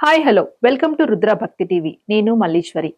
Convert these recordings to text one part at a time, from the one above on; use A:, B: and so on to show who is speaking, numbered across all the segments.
A: Hi hello. Welcome to Rudra Bhakti TV. నేను మల్లీశ్వరి.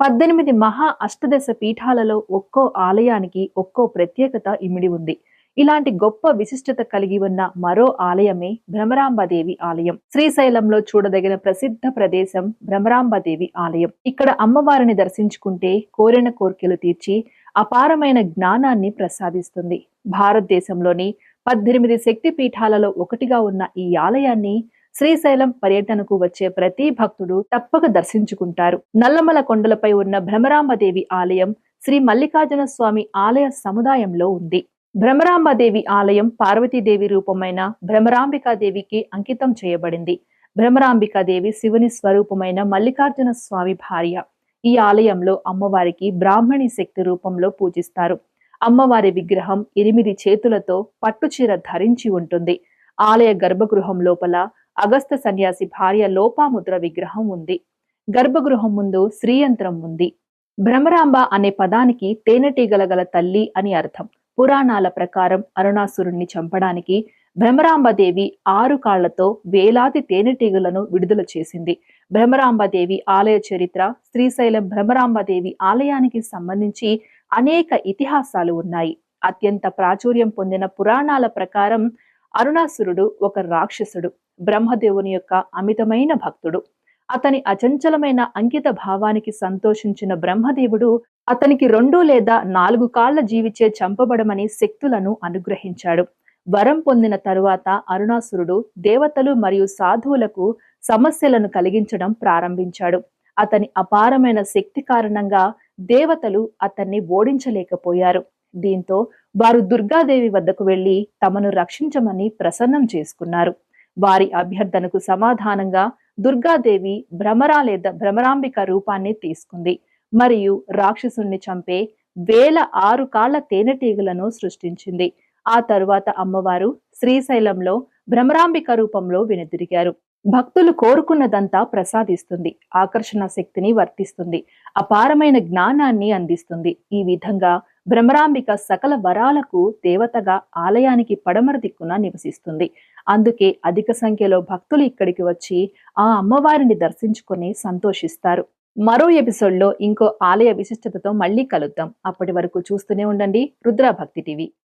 A: పద్దెనిమిది మహా అష్టదశ పీఠాలలో ఒక్కో ఆలయానికి ఒక్కో ప్రత్యేకత ఇమిడి ఉంది. ఇలాంటి గొప్ప విశిష్టత కలిగి ఉన్న మరో ఆలయమే భ్రమరాంబదేవి ఆలయం. శ్రీశైలంలో చూడదగిన ప్రసిద్ధ ప్రదేశం భ్రమరాంబదేవి ఆలయం. ఇక్కడ అమ్మవారిని దర్శించుకుంటే కోరిన కోర్కెలు తీర్చి అపారమైన జ్ఞానాన్ని ప్రసాదిస్తుంది. భారతదేశంలోని పద్దెనిమిది శక్తి పీఠాలలో ఒకటిగా ఉన్న ఈ ఆలయాన్ని శ్రీశైలం పర్యటనకు వచ్చే ప్రతి భక్తుడు తప్పక దర్శించుకుంటారు. నల్లమల కొండలపై ఉన్న భ్రమరాంబదేవి ఆలయం శ్రీ మల్లికార్జున స్వామి ఆలయ సముదాయంలో ఉంది. భ్రమరాంబదేవి ఆలయం పార్వతీదేవి రూపమైన భ్రమరాంబికాదేవికి అంకితం చేయబడింది. భ్రమరాంబికాదేవి శివుని స్వరూపమైన మల్లికార్జున స్వామి భార్య. ఈ ఆలయంలో అమ్మవారికి బ్రాహ్మణి శక్తి రూపంలో పూజిస్తారు. అమ్మవారి విగ్రహం ఎనిమిది చేతులతో పట్టుచీర ధరించి ఉంటుంది. ఆలయ గర్భగృహం లోపల అగస్త సన్యాసి భార్య లోపాముద్ర విగ్రహం ఉంది. గర్భగృహం ముందు శ్రీయంత్రం ఉంది. భ్రమరాంబ అనే పదానికి తేనెటీగల గల తల్లి అని అర్థం. పురాణాల ప్రకారం అరుణాసురుణ్ణి చంపడానికి భ్రమరాంబదేవి ఆరు కాళ్ళతో వేలాది తేనెటీగలను విడుదల చేసింది. భ్రమరాంబదేవి ఆలయ చరిత్ర శ్రీశైలం భ్రమరాంబదేవి ఆలయానికి సంబంధించి అనేక ఇతిహాసాలు ఉన్నాయి. అత్యంత ప్రాచుర్యం పొందిన పురాణాల ప్రకారం అరుణాసురుడు ఒక రాక్షసుడు. బ్రహ్మదేవుని యొక్క అమితమైన భక్తుడు. అతని అచంచలమైన అంకిత భావానికి సంతోషించిన బ్రహ్మదేవుడు అతనికి రెండు లేదా నాలుగు కాళ్ళ జీవిచే చంపబడమని శక్తులను అనుగ్రహించాడు. వరం పొందిన తరువాత అరుణాసురుడు దేవతలు మరియు సాధువులకు సమస్యలను కలిగించడం ప్రారంభించాడు. అతని అపారమైన శక్తి కారణంగా దేవతలు అతన్ని ఓడించలేకపోయారు. దీంతో వారు దుర్గాదేవి వద్దకు వెళ్ళి తమను రక్షించమని ప్రసన్నం చేసుకున్నారు. వారి అభ్యర్థనకు సమాధానంగా దుర్గాదేవి భ్రమరా లేదా భ్రమరాంబిక రూపాన్ని తీసుకుంది. మరియు రాక్షసుణ్ణి చంపే వేల ఆరు కాళ్ళ తేనెటీగలను సృష్టించింది. ఆ తరువాత అమ్మవారు శ్రీశైలంలో భ్రమరాంబిక రూపంలో వెనుదిరిగారు. భక్తులు కోరుకున్నదంతా ప్రసాదిస్తుంది. ఆకర్షణ శక్తిని వర్తిస్తుంది. అపారమైన జ్ఞానాన్ని అందిస్తుంది. ఈ విధంగా భ్రమరాంబిక సకల వరాలకు దేవతగా ఆలయానికి పడమర దిక్కున నివసిస్తుంది. అందుకే అధిక సంఖ్యలో భక్తులు ఇక్కడికి వచ్చి ఆ అమ్మవారిని దర్శించుకొని సంతోషిస్తారు. మరో ఎపిసోడ్లో ఇంకో ఆలయ విశిష్టతతో మళ్ళీ కలుద్దాం. అప్పటి వరకు చూస్తూనే ఉండండి రుద్రాభక్తి టీవీ.